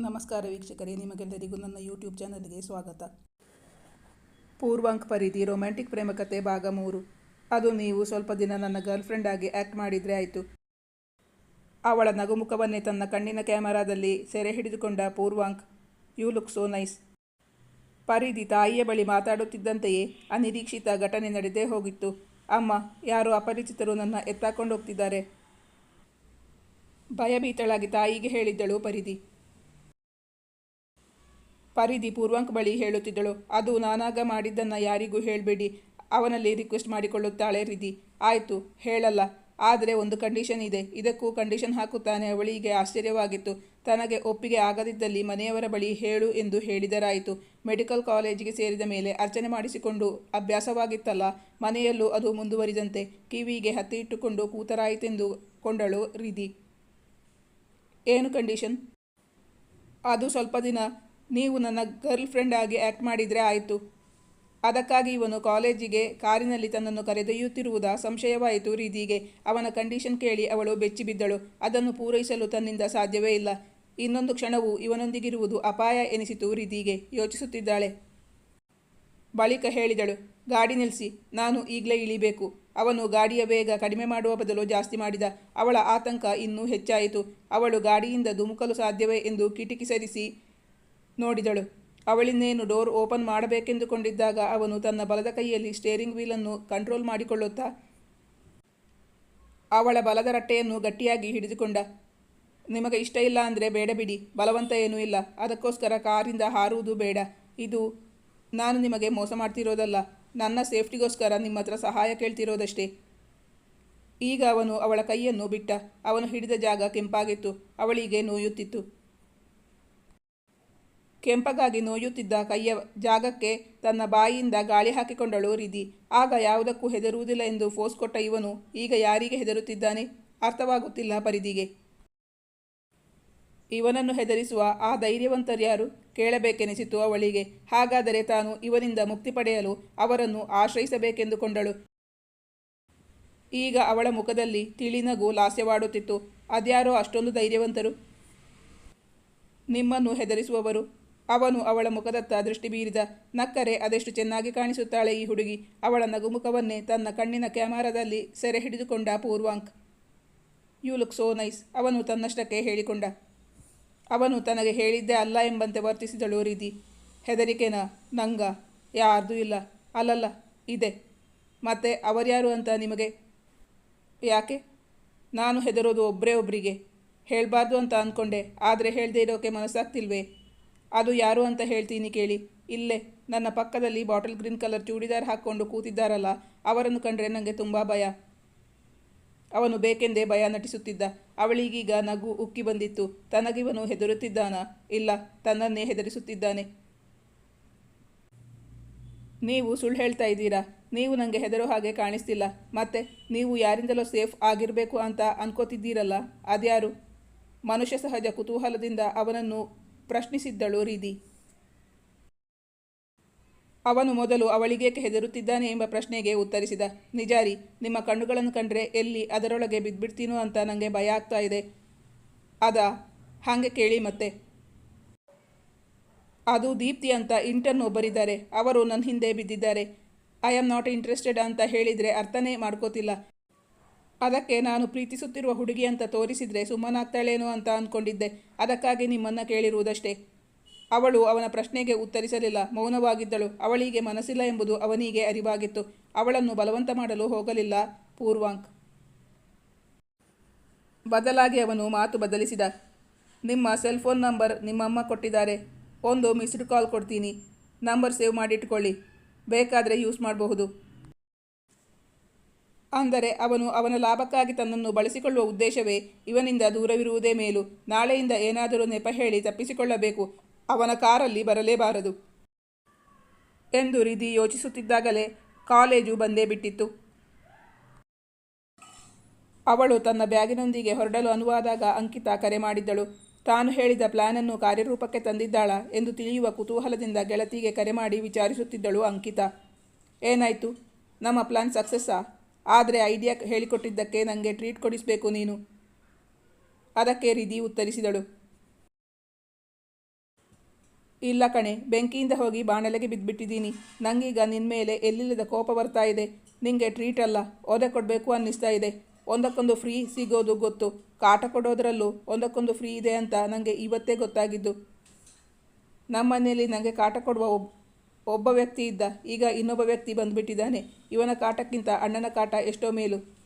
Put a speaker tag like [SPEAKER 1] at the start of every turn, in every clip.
[SPEAKER 1] ನಮಸ್ಕಾರ ವೀಕ್ಷಕರೇ, ನಿಮಗೆಲ್ಲರಿಗೂ ನನ್ನ ಯೂಟ್ಯೂಬ್ ಚಾನಲ್ಗೆ ಸ್ವಾಗತ. ಪೂರ್ವಾಂಕ್ ಪರಿಧಿ ರೊಮ್ಯಾಂಟಿಕ್ ಪ್ರೇಮಕತೆ ಭಾಗ ಮೂರು. ಅದು ನೀವು ಸ್ವಲ್ಪ ದಿನ ನನ್ನ ಗರ್ಲ್ ಫ್ರೆಂಡ್ ಆಗಿ ಆ್ಯಕ್ಟ್ ಮಾಡಿದರೆ ಆಯಿತು. ಅವಳ ನಗುಮುಖವನ್ನೇ ತನ್ನ ಕಣ್ಣಿನ ಕ್ಯಾಮರಾದಲ್ಲಿ ಸೆರೆ ಹಿಡಿದುಕೊಂಡ Poorvank you look so nice Paridhi ತಾಯಿಯ ಬಳಿ ಮಾತಾಡುತ್ತಿದ್ದಂತೆಯೇ ಅನಿರೀಕ್ಷಿತ ಘಟನೆ ನಡೆದೇ ಹೋಗಿತ್ತು. ಅಮ್ಮ, ಯಾರು ಅಪರಿಚಿತರು ನನ್ನ ಎತ್ತಾಕೊಂಡು ಹೋಗ್ತಿದ್ದಾರೆ ಭಯಭೀತಳಾಗಿ ತಾಯಿಗೆ ಹೇಳಿದ್ದಳು ಪರಿಧಿ. ಪರಿಧಿ ಪೂರ್ವಾಂಕ್ ಬಳಿ ಹೇಳುತ್ತಿದ್ದಳು. ಅದು ನಾನಾಗ ಮಾಡಿದ್ದನ್ನು ಯಾರಿಗೂ ಹೇಳಬೇಡಿ. ಅವನಲ್ಲಿ ರಿಕ್ವೆಸ್ಟ್ ಮಾಡಿಕೊಳ್ಳುತ್ತಾಳೆ ರಿಧಿ. ಆಯಿತು, ಹೇಳಲ್ಲ. ಆದರೆ ಒಂದು ಕಂಡೀಷನ್ ಇದೆ. ಇದಕ್ಕೂ ಕಂಡೀಷನ್ ಹಾಕುತ್ತಾನೆ ಅವಳಿಗೆ ಆಶ್ಚರ್ಯವಾಗಿತ್ತು. ತನಗೆ ಒಪ್ಪಿಗೆ ಆಗದಿದ್ದಲ್ಲಿ ಮನೆಯವರ ಬಳಿ ಹೇಳು ಎಂದು ಹೇಳಿದರಾಯಿತು. ಮೆಡಿಕಲ್ ಕಾಲೇಜಿಗೆ ಸೇರಿದ ಮೇಲೆ ಅರ್ಚನೆ ಮಾಡಿಸಿಕೊಂಡು ಅಭ್ಯಾಸವಾಗಿತ್ತಲ್ಲ, ಮನೆಯಲ್ಲೂ ಅದು ಮುಂದುವರಿದಂತೆ ಕಿವಿಗೆ ಹತ್ತಿ ಇಟ್ಟುಕೊಂಡು ಕೂತರಾಯಿತೆಂದು ಕೊಂಡಳು ರಿಧಿ. ಏನು ಕಂಡೀಷನ್ ಅದು ಸ್ವಲ್ಪ ದಿನ ನೀವು ನನ್ನ ಗರ್ಲ್ ಫ್ರೆಂಡ್ ಆಗಿ ಆ್ಯಕ್ಟ್ ಮಾಡಿದರೆ ಆಯಿತು. ಅದಕ್ಕಾಗಿ ಇವನು ಕಾಲೇಜಿಗೆ, ಕಾರಿನಲ್ಲಿ ತನ್ನನ್ನು ಕರೆದೊಯ್ಯುತ್ತಿರುವುದ ಸಂಶಯವಾಯಿತು ರೀದಿಗೆ ಅವನ ಕಂಡೀಷನ್ ಕೇಳಿ ಅವಳು ಬೆಚ್ಚಿಬಿದ್ದಳು ಅದನ್ನು ಪೂರೈಸಲು ತನ್ನಿಂದ ಸಾಧ್ಯವೇ ಇಲ್ಲ. ಇನ್ನೊಂದು ಕ್ಷಣವು ಇವನೊಂದಿಗಿರುವುದು ಅಪಾಯ ಎನಿಸಿತು ರೀದಿಗೆ ಯೋಚಿಸುತ್ತಿದ್ದಾಳೆ. ಬಳಿಕ ಹೇಳಿದಳು, ಗಾಡಿ ನಿಲ್ಲಿಸಿ ನಾನು ಈಗಲೇ ಇಳಿಬೇಕು. ಅವನು ಗಾಡಿಯ ವೇಗ ಕಡಿಮೆ ಮಾಡುವ ಬದಲು ಜಾಸ್ತಿ ಮಾಡಿದ. ಅವಳ ಆತಂಕ ಇನ್ನೂ ಹೆಚ್ಚಾಯಿತು. ಅವಳು ಗಾಡಿಯಿಂದ ಧುಮುಕಲು ಸಾಧ್ಯವೇ ಎಂದು ಕಿಟಕಿ ಸರಿಸಿ ನೋಡಿದಳು. ಅವಳಿನ್ನೇನು ಡೋರ್ ಓಪನ್ ಮಾಡಬೇಕೆಂದುಕೊಂಡಿದ್ದಾಗ ಅವನು ತನ್ನ ಬಲದ ಕೈಯಲ್ಲಿ ಸ್ಟೇರಿಂಗ್ ವೀಲನ್ನು ಕಂಟ್ರೋಲ್ ಮಾಡಿಕೊಳ್ಳುತ್ತಾ ಅವಳ ಬಲದ ರಟ್ಟೆಯನ್ನು ಗಟ್ಟಿಯಾಗಿ ಹಿಡಿದುಕೊಂಡ. ನಿಮಗೆ ಇಷ್ಟ ಇಲ್ಲ ಅಂದರೆ ಬೇಡ ಬಿಡಿ, ಬಲವಂತ ಏನೂ ಇಲ್ಲ. ಅದಕ್ಕೋಸ್ಕರ ಕಾರಿಂದ ಹಾರುವುದು ಬೇಡ. ಇದು ನಾನು ನಿಮಗೆ ಮೋಸ ಮಾಡ್ತಿರೋದಲ್ಲ, ನನ್ನ ಸೇಫ್ಟಿಗೋಸ್ಕರ ನಿಮ್ಮ ಹತ್ರ ಸಹಾಯ ಕೇಳ್ತಿರೋದಷ್ಟೇ. ಈಗ ಅವನು ಅವಳ ಕೈಯನ್ನು ಬಿಟ್ಟ. ಅವನು ಹಿಡಿದ ಜಾಗ ಕೆಂಪಾಗಿತ್ತು. ಅವಳಿಗೆ ನೋಯುತ್ತಿತ್ತು. ಕೆಂಪಗಾಗಿ ನೋಯುತ್ತಿದ್ದ ಕೈಯ ಜಾಗಕ್ಕೆ ತನ್ನ ಬಾಯಿಯಿಂದ ಗಾಳಿ ಹಾಕಿಕೊಂಡಳು ರಿದಿ ಆಗ ಯಾವುದಕ್ಕೂ ಹೆದರುವುದಿಲ್ಲ ಎಂದು ಫೋಸ್ ಕೊಟ್ಟ ಇವನು, ಈಗ ಯಾರಿಗೆ ಹೆದರುತ್ತಿದ್ದಾನೆ? ಅರ್ಥವಾಗುತ್ತಿಲ್ಲ ಪರಿಧಿಗೆ. ಇವನನ್ನು ಹೆದರಿಸುವ ಆ ಧೈರ್ಯವಂತರ್ಯಾರು ಕೇಳಬೇಕೆನಿಸಿತು ಅವಳಿಗೆ. ಹಾಗಾದರೆ ತಾನು ಇವನಿಂದ ಮುಕ್ತಿ ಪಡೆಯಲು ಅವರನ್ನು ಆಶ್ರಯಿಸಬೇಕೆಂದುಕೊಂಡಳು. ಈಗ ಅವಳ ಮುಖದಲ್ಲಿ ತಿಳಿನಗು ಲಾಸ್ಯವಾಡುತ್ತಿತ್ತು. ಅದ್ಯಾರೋ ಅಷ್ಟೊಂದು ಧೈರ್ಯವಂತರು? ನಿಮ್ಮನ್ನು ಹೆದರಿಸುವವರು ಅವನು ಅವಳ ಮುಖದತ್ತ ದೃಷ್ಟಿ ಬೀರಿದ ನಕ್ಕರೆ ಅದೆಷ್ಟು ಚೆನ್ನಾಗಿ ಕಾಣಿಸುತ್ತಾಳೆ ಈ ಹುಡುಗಿ. ಅವಳ ನಗುಮುಖವನ್ನೇ ತನ್ನ ಕಣ್ಣಿನ ಕ್ಯಾಮರಾದಲ್ಲಿ ಸೆರೆ ಹಿಡಿದುಕೊಂಡ Poorvank. You look so nice, ಅವನು ತನ್ನಷ್ಟಕ್ಕೆ ಹೇಳಿಕೊಂಡ. ಅವನು ತನಗೆ ಹೇಳಿದ್ದೇ ಅಲ್ಲ ಎಂಬಂತೆ ವರ್ತಿಸಿದಳು ರೀತಿ. ಹೆದರಿಕೆನ, ನಂಗ? ಯಾರ್ದೂ ಇಲ್ಲ. ಅಲ್ಲಲ್ಲ, ಇದೆ. ಮತ್ತೆ ಅವರ್ಯಾರು ಅಂತ ನಿಮಗೆ? ಯಾಕೆ? ನಾನು ಹೆದರೋದು ಒಬ್ಬರೇ ಒಬ್ಬರಿಗೆ ಹೇಳಬಾರ್ದು ಅಂತ ಅಂದ್ಕೊಂಡೆ ಆದರೆ ಹೇಳದೇ ಇರೋಕೆ ಮನಸ್ಸಾಗ್ತಿಲ್ವೇ? ಅದು ಯಾರು ಅಂತ ಹೇಳ್ತೀನಿ ಕೇಳಿ. ಇಲ್ಲೇ, ನನ್ನ ಪಕ್ಕದಲ್ಲಿ ಬಾಟಲ್ ಗ್ರೀನ್ ಕಲರ್ ಚೂಡಿದಾರ್ ಹಾಕ್ಕೊಂಡು ಕೂತಿದ್ದಾರಲ್ಲ, ಅವರನ್ನು ಕಂಡ್ರೆ ನನಗೆ ತುಂಬ ಭಯ. ಅವನು ಬೇಕೆಂದೇ ಭಯ ನಟಿಸುತ್ತಿದ್ದ. ಅವಳಿಗೀಗ ನಗು ಉಕ್ಕಿ ಬಂದಿತ್ತು. ತನಗಿವನು ಹೆದರುತ್ತಿದ್ದಾನ? ಇಲ್ಲ, ತನ್ನನ್ನೇ ಹೆದರಿಸುತ್ತಿದ್ದಾನೆ. ನೀವು ಸುಳ್ಳು ಹೇಳ್ತಾ ಇದ್ದೀರಾ? ನೀವು ನನಗೆ ಹೆದರೋ ಹಾಗೆ ಕಾಣಿಸ್ತಿಲ್ಲ. ಮತ್ತೆ, ನೀವು ಯಾರಿಂದಲೋ ಸೇಫ್ ಆಗಿರಬೇಕು ಅಂತ ಅನ್ಕೋತಿದ್ದೀರಲ್ಲ, ಅದ್ಯಾರು? ಮನುಷ್ಯ ಸಹಜ ಕುತೂಹಲದಿಂದ ಅವನನ್ನು ಪ್ರಶ್ನಿಸಿದ್ದಳು ರೀದಿ ಅವನು ಮೊದಲು ಅವಳಿಗೇಕೆ ಹೆದರುತ್ತಿದ್ದಾನೆ ಎಂಬ ಪ್ರಶ್ನೆಗೆ ಉತ್ತರಿಸಿದ. ನಿಜಾರಿ, ನಿಮ್ಮ ಕಣ್ಣುಗಳನ್ನು ಕಂಡ್ರೆ ಎಲ್ಲಿ ಅದರೊಳಗೆ ಬಿದ್ದುಬಿಡ್ತೀನೋ ಅಂತ ನನಗೆ ಭಯ ಆಗ್ತಾ ಇದೆ. ಅದ, ಹಾಗೆ ಕೇಳಿ ಮತ್ತೆ. ಅದು ದೀಪ್ತಿ ಅಂತ ಇಂಟರ್ನ್ ಒಬ್ಬರಿದ್ದಾರೆ ಅವರು ನನ್ನ ಹಿಂದೆ ಬಿದ್ದಿದ್ದಾರೆ. ಐ ಆಮ್ ನಾಟ್ ಇಂಟ್ರೆಸ್ಟೆಡ್ ಅಂತ ಹೇಳಿದರೆ ಅರ್ಥನೇ ಮಾಡ್ಕೋತಿಲ್ಲ. ಅದಕ್ಕೆ ನಾನು ಪ್ರೀತಿಸುತ್ತಿರುವ ಹುಡುಗಿ ಅಂತ ತೋರಿಸಿದರೆ ಸುಮ್ಮನಾಗ್ತಾಳೇನೋ ಅಂತ ಅಂದ್ಕೊಂಡಿದ್ದೆ ಅದಕ್ಕಾಗಿ ನಿಮ್ಮನ್ನು ಕೇಳಿರುವುದಷ್ಟೇ. ಅವಳು ಅವನ ಪ್ರಶ್ನೆಗೆ ಉತ್ತರಿಸಲಿಲ್ಲ. ಮೌನವಾಗಿದ್ದಳು. ಅವಳಿಗೆ ಮನಸ್ಸಿಲ್ಲ ಎಂಬುದು ಅವನಿಗೆ ಅರಿವಾಗಿತ್ತು. ಅವಳನ್ನು ಬಲವಂತ ಮಾಡಲು ಹೋಗಲಿಲ್ಲ ಪೂರ್ವಾಂಕ್. ಬದಲಾಗಿ ಅವನು ಮಾತು ಬದಲಿಸಿದ. ನಿಮ್ಮ ಸೆಲ್ ಫೋನ್ ನಂಬರ್ ನಿಮ್ಮಮ್ಮ ಕೊಟ್ಟಿದ್ದಾರೆ. ಒಂದು ಮಿಸ್ಡ್ ಕಾಲ್ ಕೊಡ್ತೀನಿ. ನಂಬರ್ ಸೇವ್ ಮಾಡಿಟ್ಕೊಳ್ಳಿ. ಬೇಕಾದರೆ ಯೂಸ್ ಮಾಡಬಹುದು. ಅಂದರೆ ಅವನು ಅವನ ಲಾಭಕ್ಕಾಗಿ ತನ್ನನ್ನು ಬಳಸಿಕೊಳ್ಳುವ ಉದ್ದೇಶವೇ ಇವನಿಂದ ದೂರವಿರುವುದೇ ಮೇಲು. ನಾಳೆಯಿಂದ ಏನಾದರೂ ನೆಪ ಹೇಳಿ ತಪ್ಪಿಸಿಕೊಳ್ಳಬೇಕು. ಅವನ ಕಾರಲ್ಲಿ ಬರಲೇಬಾರದು. ಎಂದು ರಿಧಿ ಯೋಚಿಸುತ್ತಿದ್ದಾಗಲೇ ಕಾಲೇಜು ಬಂದೇ ಬಿಟ್ಟಿತ್ತು. ಅವಳು ತನ್ನ ಬ್ಯಾಗಿನೊಂದಿಗೆ ಹೊರಡಲು ಅನುವಾದಾಗ ಅಂಕಿತಾ ಕರೆ ಮಾಡಿದ್ದಳು. ತಾನು ಹೇಳಿದ ಪ್ಲಾನನ್ನು ಕಾರ್ಯರೂಪಕ್ಕೆ ತಂದಿದ್ದಾಳ ಎಂದು ತಿಳಿಯುವ ಕುತೂಹಲದಿಂದ ಗೆಳತಿಗೆ ಕರೆ ಮಾಡಿ ವಿಚಾರಿಸುತ್ತಿದ್ದಳು ಅಂಕಿತಾ. ಏನಾಯಿತು? ನಮ್ಮ ಪ್ಲಾನ್ ಸಕ್ಸಸ್ಸಾ? ಆದರೆ ಐಡಿಯಾ ಹೇಳಿಕೊಟ್ಟಿದ್ದಕ್ಕೆ ನನಗೆ ಟ್ರೀಟ್ ಕೊಡಿಸಬೇಕು ನೀನು. ಅದಕ್ಕೆ ರಿಧಿ ಉತ್ತರಿಸಿದಳು. ಇಲ್ಲ ಕಣೆ, ಬೆಂಕಿಯಿಂದ ಹೋಗಿ ಬಾಣಲೆಗೆ ಬಿದ್ದುಬಿಟ್ಟಿದ್ದೀನಿ ನಂಗೀಗ ನಿನ್ನ ಮೇಲೆ ಎಲ್ಲಿಲ್ಲದ ಕೋಪ ಬರ್ತಾ ಇದೆ. ನಿಂಗೆ ಟ್ರೀಟ್ ಅಲ್ಲ, ಓದೆ ಕೊಡಬೇಕು ಅನ್ನಿಸ್ತಾ ಇದೆ. ಒಂದಕ್ಕೊಂದು ಫ್ರೀ ಸಿಗೋದು ಗೊತ್ತು. ಕಾಟ ಕೊಡೋದರಲ್ಲೂ ಒಂದಕ್ಕೊಂದು ಫ್ರೀ ಇದೆ ಅಂತ ನನಗೆ ಇವತ್ತೇ ಗೊತ್ತಾಗಿದ್ದು. ನಮ್ಮ ಮನೆಯಲ್ಲಿ ನನಗೆ ಕಾಟ ಕೊಡುವ ಒಬ್ಬ ವ್ಯಕ್ತಿ ಇದ್ದ, ಈಗ ಇನ್ನೊಬ್ಬ ವ್ಯಕ್ತಿ ಬಂದುಬಿಟ್ಟಿದ್ದಾನೆ. ಇವನ ಕಾಟಕ್ಕಿಂತ ಅಣ್ಣನ ಕಾಟ ಎಷ್ಟೋ ಮೇಲು.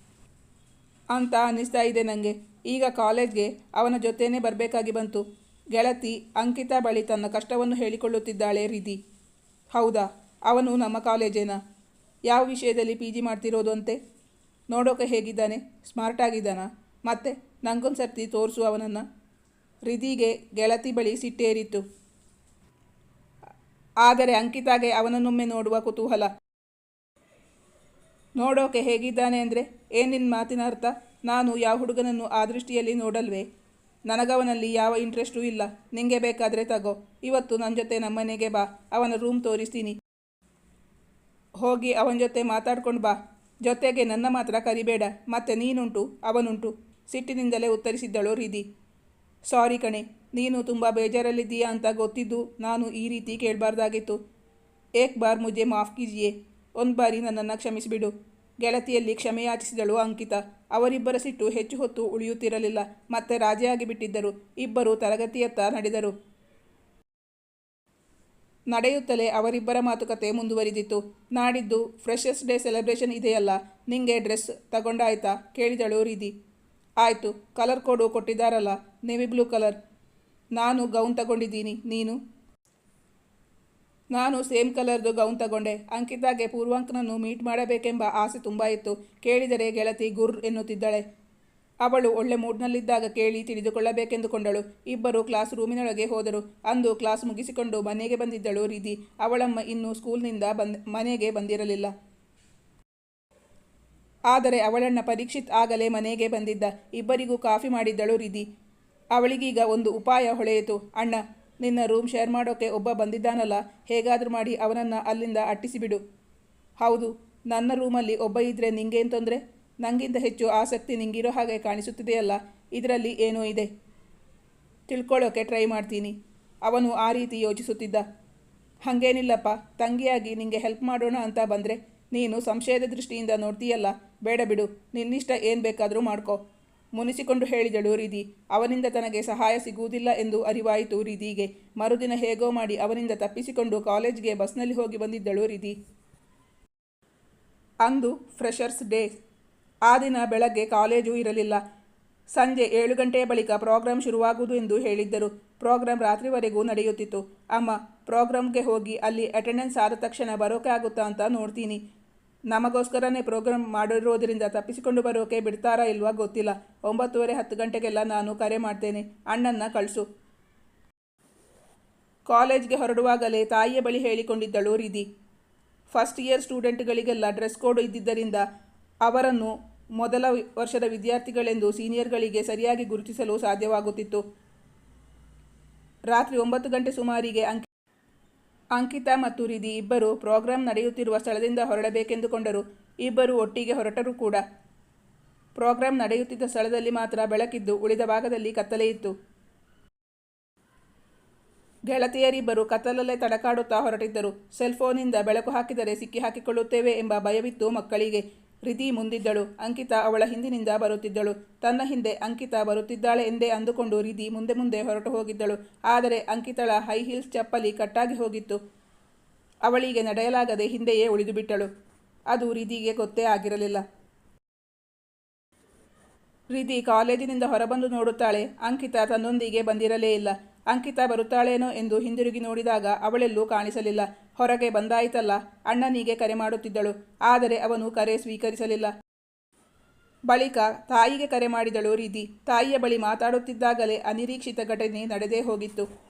[SPEAKER 1] ಅಂತ ಅನ್ನಿಸ್ತಾ ಇದೆ ನನಗೆ ಈಗ ಕಾಲೇಜ್ಗೆ ಅವನ ಜೊತೆನೇ ಬರಬೇಕಾಗಿ ಬಂತು. ಗೆಳತಿ ಅಂಕಿತಾ ಬಳಿ ತನ್ನ ಕಷ್ಟವನ್ನು ಹೇಳಿಕೊಳ್ಳುತ್ತಿದ್ದಾಳೆ ರಿಧಿ. ಹೌದಾ, ಅವನು ನಮ್ಮ ಕಾಲೇಜೇನಾ? ಯಾವ ವಿಷಯದಲ್ಲಿ ಪಿ ಜಿ ಮಾಡ್ತಿರೋದು ಅಂತೆ? ನೋಡೋಕೆ ಹೇಗಿದ್ದಾನೆ? ಸ್ಮಾರ್ಟ್ ಆಗಿದ್ದಾನಾ? ಮತ್ತೆ ನಂಗೊಂದು ಸರ್ತಿ ತೋರಿಸು ಅವನನ್ನು. ರಿಧಿಗೆ ಗೆಳತಿ ಬಳಿ ಸಿಟ್ಟೇರಿತ್ತು. ಆದರೆ ಅಂಕಿತಾಗೆ ಅವನನ್ನೊಮ್ಮೆ ನೋಡುವ ಕುತೂಹಲ. ನೋಡೋಕೆ ಹೇಗಿದ್ದಾನೆ ಅಂದರೆ ಏನಿನ್ ಮಾತಿನ ಅರ್ಥ? ನಾನು ಯಾವ ಹುಡುಗನನ್ನು ಆ ದೃಷ್ಟಿಯಲ್ಲಿ ನೋಡಲ್ವೇ? ನನಗವನಲ್ಲಿ ಯಾವ ಇಂಟ್ರೆಸ್ಟೂ ಇಲ್ಲ. ನಿಂಗೆ ಬೇಕಾದರೆ ತಗೋ. ಇವತ್ತು ನನ್ನ ಜೊತೆ ನಮ್ಮನೆಗೆ ಬಾ. ಅವನ ರೂಮ್ ತೋರಿಸ್ತೀನಿ. ಹೋಗಿ ಅವನ ಜೊತೆ ಮಾತಾಡ್ಕೊಂಡು ಬಾ. ಜೊತೆಗೆ ನನ್ನ ಮಾತ್ರ ಕರಿಬೇಡ. ಮತ್ತೆ ನೀನುಂಟು, ಅವನುಂಟು. ಸಿಟ್ಟಿನಿಂದಲೇ ಉತ್ತರಿಸಿದ್ದಳು ರೀದಿ ಸಾರಿ ಕಣೆ. ನೀನು ತುಂಬ ಬೇಜಾರಲ್ಲಿದ್ದೀಯಾ ಅಂತ ಗೊತ್ತಿದ್ದು ನಾನು ಈ ರೀತಿ ಕೇಳಬಾರ್ದಾಗಿತ್ತು. ಏಕ್ ಬಾರ್ ಮುಜೆ ಮಾಫ್ ಕೀಜಿಯೇ. ಒಂದು ಬಾರಿ ನನ್ನನ್ನು ಕ್ಷಮಿಸಿಬಿಡು. ಗೆಳತಿಯಲ್ಲಿ ಕ್ಷಮೆಯಾಚಿಸಿದಳು ಅಂಕಿತ. ಅವರಿಬ್ಬರ ಸಿಟ್ಟು ಹೆಚ್ಚು ಹೊತ್ತು ಉಳಿಯುತ್ತಿರಲಿಲ್ಲ. ಮತ್ತೆ ರಾಜಿಯಾಗಿ ಬಿಟ್ಟಿದ್ದರು ಇಬ್ಬರು ತರಗತಿಯತ್ತ ನಡೆದರು. ನಡೆಯುತ್ತಲೇ ಅವರಿಬ್ಬರ ಮಾತುಕತೆ ಮುಂದುವರಿದಿತ್ತು. ನಾಡಿದ್ದು ಫ್ರೆಶರ್ಸ್ ಡೇ ಸೆಲೆಬ್ರೇಷನ್ ಇದೆಯಲ್ಲ. ನಿಂಗೆ ಡ್ರೆಸ್ ತಗೊಂಡಾಯ್ತಾ? ಕೇಳಿದಳು ರೀತಿ ಆಯಿತು. Colour code ಕೊಟ್ಟಿದ್ದಾರಲ್ಲ. Navy blue colour. ನಾನು ಗೌನ್ ತಗೊಂಡಿದ್ದೀನಿ, ನೀನು? ನಾನು ಸೇಮ್ ಕಲರ್ದು ಗೌನ್ ತಗೊಂಡೆ. ಅಂಕಿತಾಗೆ ಪೂರ್ವಾಂಕನನ್ನು ಮೀಟ್ ಮಾಡಬೇಕೆಂಬ ಆಸೆ ತುಂಬ ಇತ್ತು. ಕೇಳಿದರೆ ಗೆಳತಿ ಗುರ್ ಎನ್ನುತ್ತಿದ್ದಾಳೆ. ಅವಳು ಒಳ್ಳೆ ಮೂಡ್ನಲ್ಲಿದ್ದಾಗ ಕೇಳಿ ತಿಳಿದುಕೊಳ್ಳಬೇಕೆಂದುಕೊಂಡಳು. ಇಬ್ಬರು ಕ್ಲಾಸ್ ರೂಮಿನೊಳಗೆ ಹೋದರು. ಅಂದು ಕ್ಲಾಸ್ ಮುಗಿಸಿಕೊಂಡು ಮನೆಗೆ ಬಂದಿದ್ದಳು ರೀತಿ. ಅವಳಮ್ಮ ಇನ್ನೂ ಸ್ಕೂಲ್ನಿಂದ ಬಂದ್, ಮನೆಗೆ ಬಂದಿರಲಿಲ್ಲ. ಆದರೆ ಅವಳಣ್ಣ ಪರೀಕ್ಷಿತ್ ಆಗಲೇ ಮನೆಗೆ ಬಂದಿದ್ದ. ಇಬ್ಬರಿಗೂ ಕಾಫಿ ಮಾಡಿದ್ದಳು ರಿಧಿ ಅವಳಿಗೀಗ ಒಂದು ಉಪಾಯ ಹೊಳೆಯಿತು. ಅಣ್ಣ, ನಿನ್ನ ರೂಮ್ ಶೇರ್ ಮಾಡೋಕೆ ಒಬ್ಬ ಬಂದಿದ್ದಾನಲ್ಲ, ಹೇಗಾದರೂ ಮಾಡಿ ಅವನನ್ನು ಅಲ್ಲಿಂದ ಅಟ್ಟಿಸಿಬಿಡು. ಹೌದು, ನನ್ನ ರೂಮಲ್ಲಿ ಒಬ್ಬ ಇದ್ದರೆ ನಿಂಗೇನು ತೊಂದರೆ? ನನಗಿಂತ ಹೆಚ್ಚು ಆಸಕ್ತಿ ನಿಂಗಿರೋ ಹಾಗೆ ಕಾಣಿಸುತ್ತಿದೆಯಲ್ಲ, ಇದರಲ್ಲಿ ಏನೂ ಇದೆ? ತಿಳ್ಕೊಳ್ಳೋಕೆ ಟ್ರೈ ಮಾಡ್ತೀನಿ. ಅವನು ಆ ರೀತಿ ಯೋಚಿಸುತ್ತಿದ್ದ. ಹಾಗೇನಿಲ್ಲಪ್ಪ, ತಂಗಿಯಾಗಿ ನಿಂಗೆ ಹೆಲ್ಪ್ ಮಾಡೋಣ ಅಂತ ಬಂದರೆ ನೀನು ಸಂಶಯದ ದೃಷ್ಟಿಯಿಂದ ನೋಡ್ತೀಯಲ್ಲ, ಬೇಡ ಬಿಡು, ನಿನ್ನಿಷ್ಟ ಏನು ಬೇಕಾದರೂ ಮಾಡ್ಕೋ. ಮುನಿಸಿಕೊಂಡು ಹೇಳಿದಳು ರಿಧಿ, ಅವನಿಂದ ತನಗೆ ಸಹಾಯ ಸಿಗುವುದಿಲ್ಲ ಎಂದು ಅರಿವಾಯಿತು ರಿಧಿಗೆ. ಮರುದಿನ ಹೇಗೋ ಮಾಡಿ ಅವನಿಂದ ತಪ್ಪಿಸಿಕೊಂಡು ಕಾಲೇಜ್ಗೆ ಬಸ್ನಲ್ಲಿ ಹೋಗಿ ಬಂದಿದ್ದಳು ರಿಧಿ. ಅಂದು ಫ್ರೆಷರ್ಸ್ ಡೇ. ಆ ದಿನ ಬೆಳಗ್ಗೆ ಕಾಲೇಜು ಇರಲಿಲ್ಲ. ಸಂಜೆ ಏಳು ಗಂಟೆಯ ಬಳಿಕ ಪ್ರೋಗ್ರಾಂ ಶುರುವಾಗುವುದು ಎಂದು ಹೇಳಿದ್ದರು. ಪ್ರೋಗ್ರಾಂ ರಾತ್ರಿವರೆಗೂ ನಡೆಯುತ್ತಿತ್ತು. ಅಮ್ಮ, ಪ್ರೋಗ್ರಾಂಗೆ ಹೋಗಿ ಅಲ್ಲಿ ಅಟೆಂಡೆನ್ಸ್ ಆದ ತಕ್ಷಣ ಬರೋಕೆ ಆಗುತ್ತಾ ಅಂತ ನೋಡ್ತೀನಿ. ನಮಗೋಸ್ಕರನೇ ಪ್ರೋಗ್ರಾಮ್ ಮಾಡಿರೋದ್ರಿಂದ ತಪ್ಪಿಸಿಕೊಂಡು ಬರೋಕೆ ಬಿಡ್ತಾರಾ ಇಲ್ವಾ ಗೊತ್ತಿಲ್ಲ. ಒಂಬತ್ತುವರೆ ಹತ್ತು ಗಂಟೆಗೆಲ್ಲ ನಾನು ಕರೆ ಮಾಡ್ತೇನೆ. ಅಣ್ಣನ್ನ ಕಳಿಸು. ಕಾಲೇಜ್ಗೆ ಹೊರಡುವಾಗಲೇ ತಾಯಿಯ ಬಳಿ ಹೇಳಿಕೊಂಡಿದ್ದಳು ರಿಧಿ. ಫಸ್ಟ್ ಇಯರ್ ಸ್ಟೂಡೆಂಟ್ಗಳಿಗೆಲ್ಲ ಡ್ರೆಸ್ ಕೋಡ್ ಇದ್ದಿದ್ದರಿಂದ ಅವರನ್ನು ಮೊದಲ ವರ್ಷದ ವಿದ್ಯಾರ್ಥಿಗಳೆಂದು ಸೀನಿಯರ್ಗಳಿಗೆ ಸರಿಯಾಗಿ ಗುರುತಿಸಲು ಸಾಧ್ಯವಾಗುತ್ತಿತ್ತು. ರಾತ್ರಿ ಒಂಬತ್ತು ಗಂಟೆ ಸುಮಾರಿಗೆ ಅಂಕಿತಾ ಮತ್ತು ರಿಧಿ ಇಬ್ಬರು ಪ್ರೋಗ್ರಾಂ ನಡೆಯುತ್ತಿರುವ ಸ್ಥಳದಿಂದ ಹೊರಡಬೇಕೆಂದುಕೊಂಡರು. ಇಬ್ಬರು ಒಟ್ಟಿಗೆ ಹೊರಟರು ಕೂಡ. ಪ್ರೋಗ್ರಾಂ ನಡೆಯುತ್ತಿದ್ದ ಸ್ಥಳದಲ್ಲಿ ಮಾತ್ರ ಬೆಳಕಿದ್ದು ಉಳಿದ ಭಾಗದಲ್ಲಿ ಕತ್ತಲೆಯಿತ್ತು ಗೆಳತಿಯರಿಬ್ಬರು ಕತ್ತಲಲ್ಲೇ ತಡಕಾಡುತ್ತಾ ಹೊರಟಿದ್ದರು. ಸೆಲ್ಫೋನಿಂದ ಬೆಳಕು ಹಾಕಿದರೆ ಸಿಕ್ಕಿ ಹಾಕಿಕೊಳ್ಳುತ್ತೇವೆ ಎಂಬ ಭಯವಿತ್ತು ಮಕ್ಕಳಿಗೆ. ರಿಧಿ ಮುಂದಿದ್ದಳು. ಅಂಕಿತಾ ಅವಳ ಹಿಂದಿನಿಂದ ಬರುತ್ತಿದ್ದಳು. ತನ್ನ ಹಿಂದೆ ಅಂಕಿತಾ ಬರುತ್ತಿದ್ದಾಳೆ ಎಂದೇ ಅಂದುಕೊಂಡು ರಿಧಿ ಮುಂದೆ ಮುಂದೆ ಹೊರಟು ಹೋಗಿದ್ದಳು. ಆದರೆ ಅಂಕಿತಳ ಹೈ ಹೀಲ್ಸ್ ಚಪ್ಪಲಿ ಕಟ್ಟಾಗಿ ಹೋಗಿತ್ತು. ಅವಳಿಗೆ ನಡೆಯಲಾಗದೆ ಹಿಂದೆಯೇ ಉಳಿದುಬಿಟ್ಟಳು ಅದು ರಿಧಿಗೆ ಗೊತ್ತೇ ಆಗಿರಲಿಲ್ಲ. ರಿಧಿ ಕಾಲೇಜಿನಿಂದ ಹೊರಬಂದು ನೋಡುತ್ತಾಳೆ. ಅಂಕಿತಾ ತನ್ನೊಂದಿಗೆ ಬಂದಿರಲೇ ಇಲ್ಲ. ಅಂಕಿತಾ ಬರುತ್ತಾಳೇನೋ ಎಂದು ಹಿಂದಿರುಗಿ ನೋಡಿದಾಗ ಅವಳೆಲ್ಲೂ ಕಾಣಿಸಲಿಲ್ಲ. ಹೊರಗೆ ಬಂದಾಯಿತಲ್ಲ. ಅಣ್ಣನಿಗೆ ಕರೆ ಮಾಡುತ್ತಿದ್ದಳು. ಆದರೆ ಅವನು ಕರೆ ಸ್ವೀಕರಿಸಲಿಲ್ಲ. ಬಳಿಕ ತಾಯಿಗೆ ಕರೆ ಮಾಡಿದಳು ರೀತಿ. ತಾಯಿಯ ಬಳಿ ಮಾತಾಡುತ್ತಿದ್ದಾಗಲೇ ಅನಿರೀಕ್ಷಿತ ಘಟನೆ ನಡೆದೇ ಹೋಗಿತ್ತು.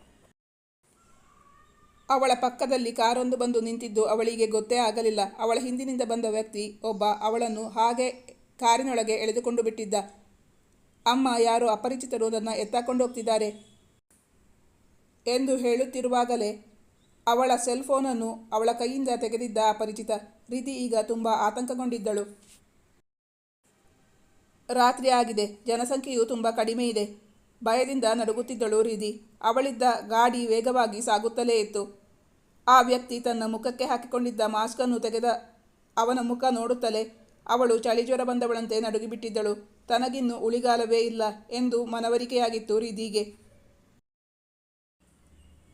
[SPEAKER 1] ಅವಳ ಪಕ್ಕದಲ್ಲಿ ಕಾರೊಂದು ಬಂದು ನಿಂತಿದ್ದು ಅವಳಿಗೆ ಗೊತ್ತೇ ಆಗಲಿಲ್ಲ. ಅವಳ ಹಿಂದಿನಿಂದ ಬಂದ ವ್ಯಕ್ತಿ ಒಬ್ಬ ಅವಳನ್ನು ಹಾಗೆ ಕಾರಿನೊಳಗೆ ಎಳೆದುಕೊಂಡು ಬಿಟ್ಟಿದ್ದ. ಅಮ್ಮ ಯಾರೋ ಅಪರಿಚಿತರು ನನ್ನ ಎತ್ತಾಕೊಂಡು ಹೋಗ್ತಿದ್ದಾರೆ ಎಂದು ಹೇಳುತ್ತಿರುವಾಗಲೇ ಅವಳ ಸೆಲ್ ಫೋನನ್ನು ಅವಳ ಕೈಯಿಂದ ತೆಗೆದಿದ್ದ ಅಪರಿಚಿತ ರೀತಿ ಈಗ ತುಂಬ ಆತಂಕಗೊಂಡಿದ್ದಳು. ರಾತ್ರಿ ಆಗಿದೆ. ಜನಸಂಖ್ಯೆಯು ತುಂಬ ಕಡಿಮೆ ಇದೆ. ಭಯದಿಂದ ನಡುಗುತ್ತಿದ್ದಳು ರೀತಿ. ಅವಳಿದ್ದ ಗಾಡಿ ವೇಗವಾಗಿ ಸಾಗುತ್ತಲೇ ಇತ್ತು. ಆ ವ್ಯಕ್ತಿ ತನ್ನ ಮುಖಕ್ಕೆ ಹಾಕಿಕೊಂಡಿದ್ದ ಮಾಸ್ಕನ್ನು ತೆಗೆದ ಅವನ ಮುಖ ನೋಡುತ್ತಲೇ ಅವಳು ಚಳಿಜ್ವರ ಬಂದವಳಂತೆ ನಡುಗಿಬಿಟ್ಟಿದ್ದಳು. ತನಗಿನ್ನು ಉಳಿಗಾಲವೇ ಇಲ್ಲ ಎಂದು ಮನವರಿಕೆಯಾಗಿತ್ತು ರಿದಿಗೆ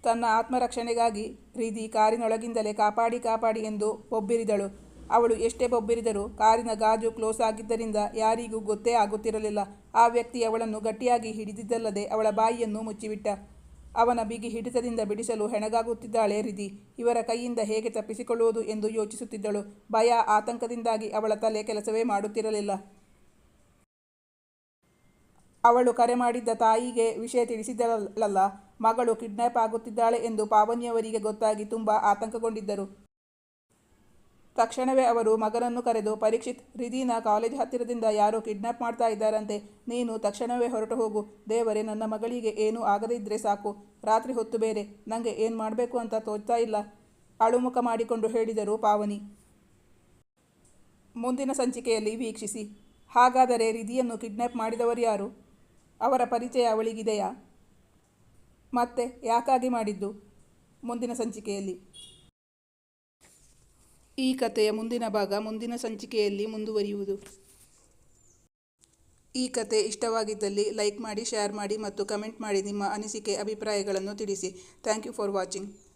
[SPEAKER 1] ತನ್ನ ಆತ್ಮರಕ್ಷಣೆಗಾಗಿ ರೀದಿ ಕಾರಿನೊಳಗಿಂದಲೇ ಕಾಪಾಡಿ ಕಾಪಾಡಿ ಎಂದು ಬೊಬ್ಬಿರಿದಳು. ಅವಳು ಎಷ್ಟೇ ಬೊಬ್ಬಿರಿದರೂ ಕಾರಿನ ಗಾಜು ಕ್ಲೋಸ್ ಆಗಿದ್ದರಿಂದ ಯಾರಿಗೂ ಗೊತ್ತೇ ಆಗುತ್ತಿರಲಿಲ್ಲ. ಆ ವ್ಯಕ್ತಿ ಅವಳನ್ನು ಗಟ್ಟಿಯಾಗಿ ಹಿಡಿದಿದ್ದಲ್ಲದೆ ಅವಳ ಬಾಯಿಯನ್ನು ಮುಚ್ಚಿಬಿಟ್ಟ. ಅವನ ಬಿಗಿ ಹಿಡಿತದಿಂದ ಬಿಡಿಸಲು ಹೆಣಗಾಗುತ್ತಿದ್ದಾಳೆ ರಿದಿ. ಇವರ ಕೈಯಿಂದ ಹೇಗೆ ತಪ್ಪಿಸಿಕೊಳ್ಳುವುದು ಎಂದು ಯೋಚಿಸುತ್ತಿದ್ದಳು. ಭಯ ಆತಂಕದಿಂದಾಗಿ ಅವಳ ತಲೆ ಕೆಲಸವೇ ಮಾಡುತ್ತಿರಲಿಲ್ಲ. ಅವಳು ಕರೆ ಮಾಡಿದ್ದ ತಾಯಿಗೆ ವಿಷಯ ತಿಳಿಸಿದ್ದಳಲ್ಲ ಮಗಳು ಕಿಡ್ನಾಪ್ ಆಗುತ್ತಿದ್ದಾಳೆ ಎಂದು ಪಾವನಿಯವರಿಗೆ ಗೊತ್ತಾಗಿ ತುಂಬ ಆತಂಕಗೊಂಡಿದ್ದರು. ತಕ್ಷಣವೇ ಅವರು ಮಗನನ್ನು ಕರೆದು, ಪರೀಕ್ಷಿತ್ ರಿದೀನ ಕಾಲೇಜ್ ಹತ್ತಿರದಿಂದ ಯಾರೋ ಕಿಡ್ನಾಪ್ ಮಾಡ್ತಾ ಇದ್ದಾರಂತೆ. ನೀನು ತಕ್ಷಣವೇ ಹೊರಟು ಹೋಗು. ದೇವರೇ, ನನ್ನ ಮಗಳಿಗೆ ಏನೂ ಆಗದಿದ್ದರೆ ಸಾಕು. ರಾತ್ರಿ ಹೊತ್ತು ಬೇರೆ. ನನಗೆ ಏನು ಮಾಡಬೇಕು ಅಂತ ತೋಚ್ತಾ ಇಲ್ಲ. ಅಳುಮುಖ ಮಾಡಿಕೊಂಡು ಹೇಳಿದರು ಪಾವನಿ. ಮುಂದಿನ ಸಂಚಿಕೆಯಲ್ಲಿ ವೀಕ್ಷಿಸಿ. ಹಾಗಾದರೆ ರಿದಿಯನ್ನು ಕಿಡ್ನಾಪ್ ಮಾಡಿದವರು ಯಾರು? ಅವರ ಪರಿಚಯ ಅವಳಿಗಿದೆಯಾ? ಮತ್ತೆ ಯಾಕಾಗಿ ಮಾಡಿದ್ದು? ಮುಂದಿನ ಸಂಚಿಕೆಯಲ್ಲಿ. ಈ ಕಥೆಯ ಮುಂದಿನ ಭಾಗ ಮುಂದಿನ ಸಂಚಿಕೆಯಲ್ಲಿ ಮುಂದುವರಿಯುವುದು. ಈ ಕತೆ ಇಷ್ಟವಾಗಿದ್ದಲ್ಲಿ ಲೈಕ್ ಮಾಡಿ, ಶೇರ್ ಮಾಡಿ ಮತ್ತು ಕಮೆಂಟ್ ಮಾಡಿ ನಿಮ್ಮ ಅನಿಸಿಕೆ, ಅಭಿಪ್ರಾಯಗಳನ್ನು ತಿಳಿಸಿ. Thank you for watching.